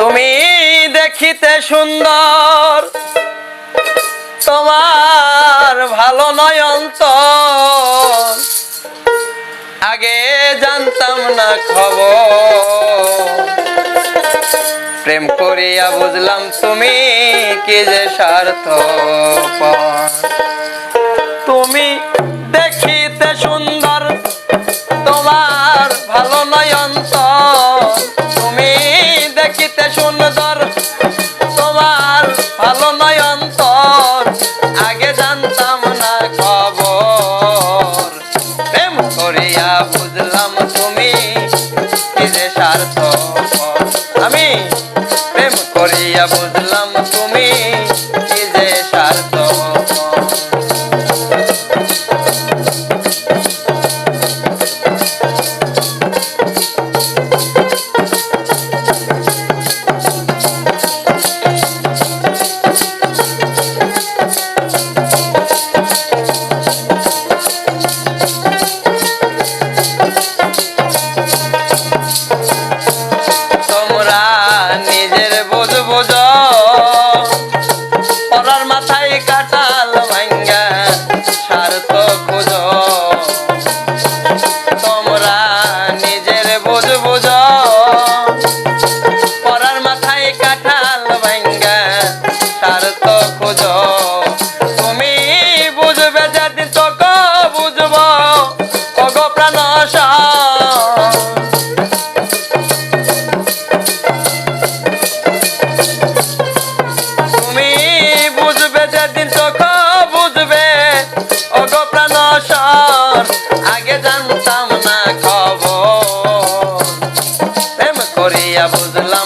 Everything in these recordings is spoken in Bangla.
তুমি দেখিতে সুন্দর, তোমার ভালো নয় অন্তর আগে জানতাম না খবর। প্রেম করিয়া বুঝলাম তুমি কি যে স্বার্থ তুমি দেখি প্রেম করিয়া বুঝলাম তুমি ya buzlam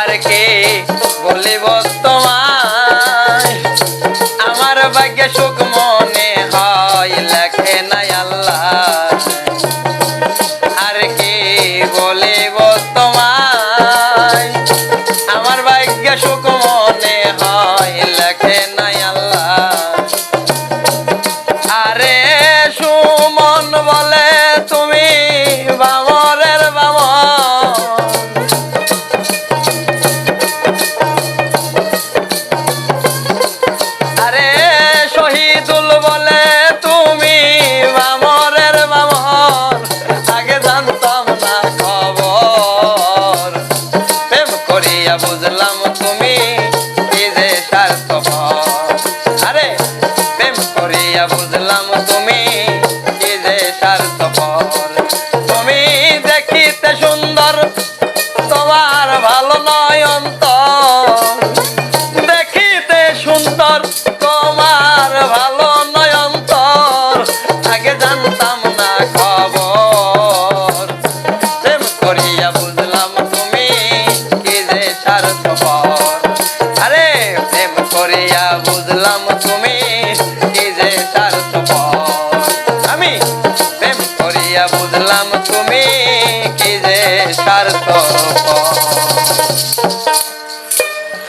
আর কে বলিব তোমায় আমার ভাগ্য সুখ করিয়া বুঝলাম তুমি কি যে স্বার্থপর তুমি দেখিতে সুন্দর তোমার ভালো নয় অন্তর। waterfall.